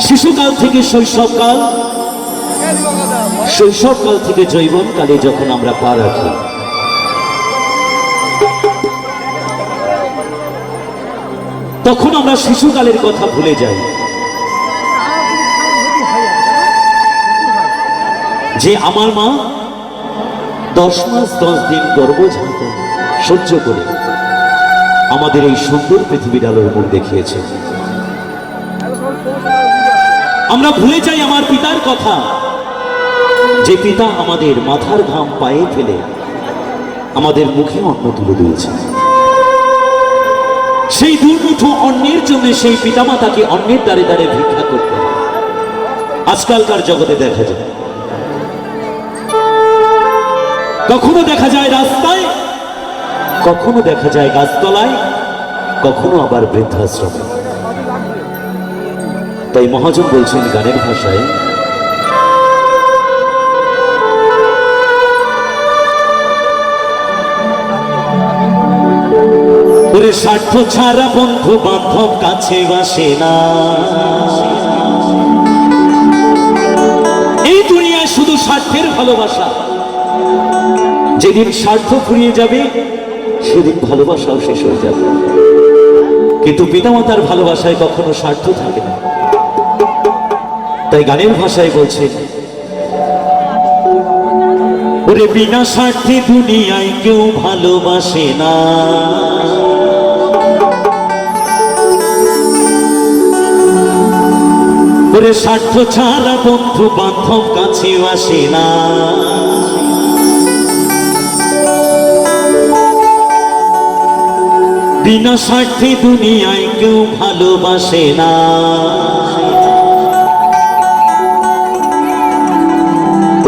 শিশুকাল থেকে শৈশবকাল শৈশবকাল থেকে জৈবনকালে যখন আমরা পা রাখি। তখন আমরা শিশুকালের কথা ভুলে যাই। যে আমার মা দশ মাস দশ দিন গর্ভজাত সহ্য করে আমাদের এই সুন্দর পৃথিবীর আলোর মুখ দেখিয়েছে। আমরা ভুলে যাই আমার পিতার কথা। যে পিতা আমাদের মাথার ঘাম পায়ে ফেলে আমাদের মুখে অন্ন তুলে দিয়েছে। সেই দুর্মুঠো অন্যের জন্য সেই পিতামাতাকে অন্যের দ্বারে দ্বারে ভিক্ষা করতে আজকালকার জগতে দেখা যায়। কখনো দেখা যায় রাস্তায়, কখনো দেখা যায় গাছতলায়, কখনো আবার বৃদ্ধাশ্রমে। তাই মহাজন বলছেন গানের ভাষায় স্বার্থ ছাড়া বন্ধু বান্ধব কাছে বাসে না। এই দুনিয়ায় শুধু স্বার্থের ভালোবাসা। যেদিন স্বার্থ ফুরিয়ে যাবে, সেদিন ভালোবাসাও শেষ হয়ে যাবে। কিন্তু পিতামাতার ভালোবাসায় কখনো স্বার্থ থাকে না। তাই গানের ভাষায় বলছেন ওরে বিনা স্বার্থে দুনিয়ায় কেউ ভালোবাসে না। ওরে স্বার্থ ছাড়া বন্ধু বান্ধব কাছে আসে না। বিনা স্বার্থে দুনিয়ায় কেউ ভালোবাসে না।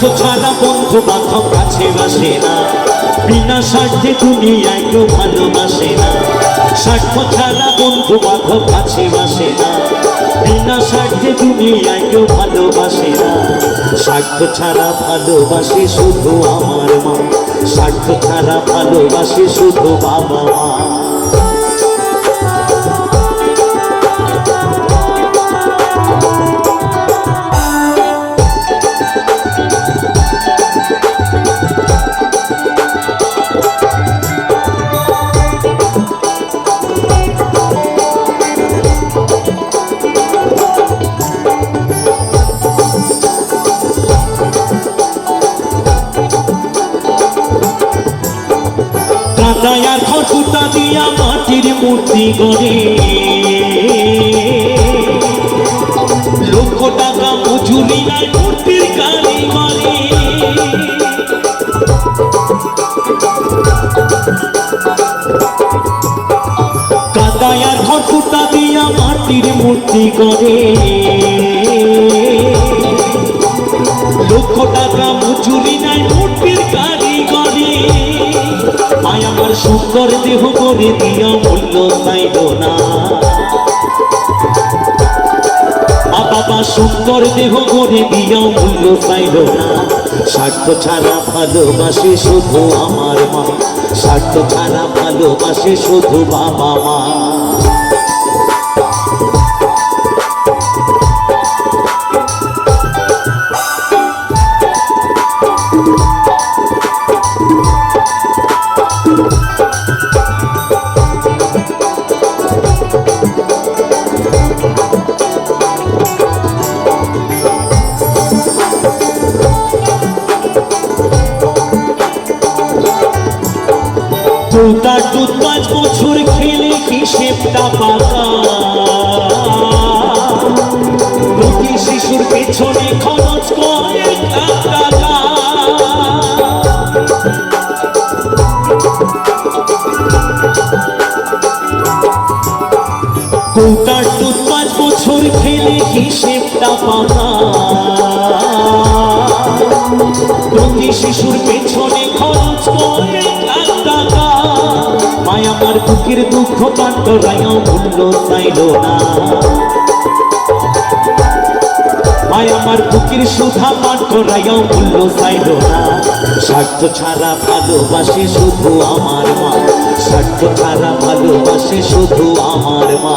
স্বার্থ ছাড়া বন্ধু বান্ধব কাছে বাসে না। বিনা স্বার্থে দুনিয়ায় কেউ ভালোবাসে না। স্বার্থ ছাড়া বন্ধু বান্ধব কাছে বাসে না। বিনা স্বার্থে দুনিয়ায় কেউ ভালোবাসে না। স্বার্থ ছাড়া ভালোবাসে শুধু আমার মা। স্বার্থ ছাড়া ভালোবাসে শুধু বাবা মা। মূর্তি গড়ে। লক্ষ টাকা মজুরি মূর্তির কালি মারে। কাদায় খটুটা দিয়া মাটির মূর্তি গড়ে। করে মূল্য চাইব না। বাবা সুন্দর দেহ করে দিয়া মূল্য চাইল না। স্বার্থ ছাড়া ভালোবাসে শুধু আমার মা। স্বার্থ ছাড়া ভালোবাসে শুধু বাবা মা। দুটা দু পাঁচ বছর খেলে হিসেবটা পাতা। দুটি শিশুর পেছনে খরচ করে টাকা দুটার দু পাঁচ বছর খেলে হিসেবটা পাতা। প্রতি শিশু বুকের দুঃখ কান্ত রায়ও মূল্য চাইল না। আমার বুকের সুধা পান করাইও মূল্য চাইল না। স্বার্থ ছাড়া ভালোবাসে শুধু আমার মা। স্বার্থ ছাড়া ভালোবাসে শুধু আমার মা।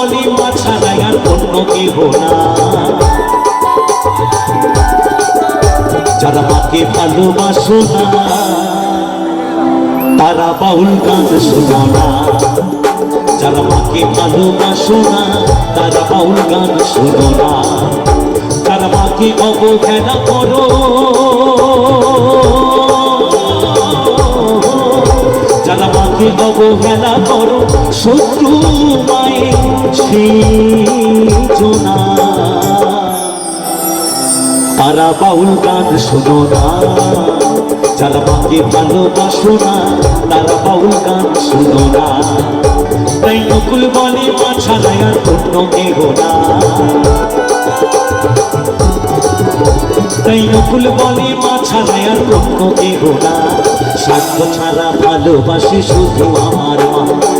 নকুল বলে মা ছাড়াই আর অন্য কেহ যারা মাকে ভালোবাসো না, তারা বাউল গান শোনো না। যারা মাকে ভালোবাসো না, তারা বাউল গান শোনো না। যারা মাকে অবহেলা করো। যারা মাকে অবহেলা করো, শত্রু সেই না তারা বাউল গান শোনো না। যারা মাকে ভালোবাসো না, তারা বাউল গান শোনো না। তাই নকুল বলে মা ছাড়াই আর অন্য কেহ না। তাই নকুল বলে মা ছাড়াই অন্য কেহ না। স্বার্থ ছাড়া ভালোবাসে শুধু আমার মা।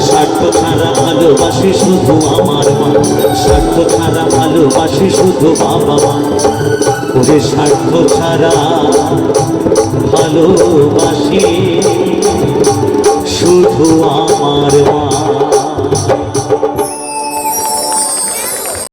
স্বার্থ ছাড়া ভালোবাসি শুধু আমার মা। স্বার্থ ছাড়া ভালোবাসি শুধু বাবা মা। ওরে স্বার্থ ছাড়া ভালোবাসি শুধু আমার মা।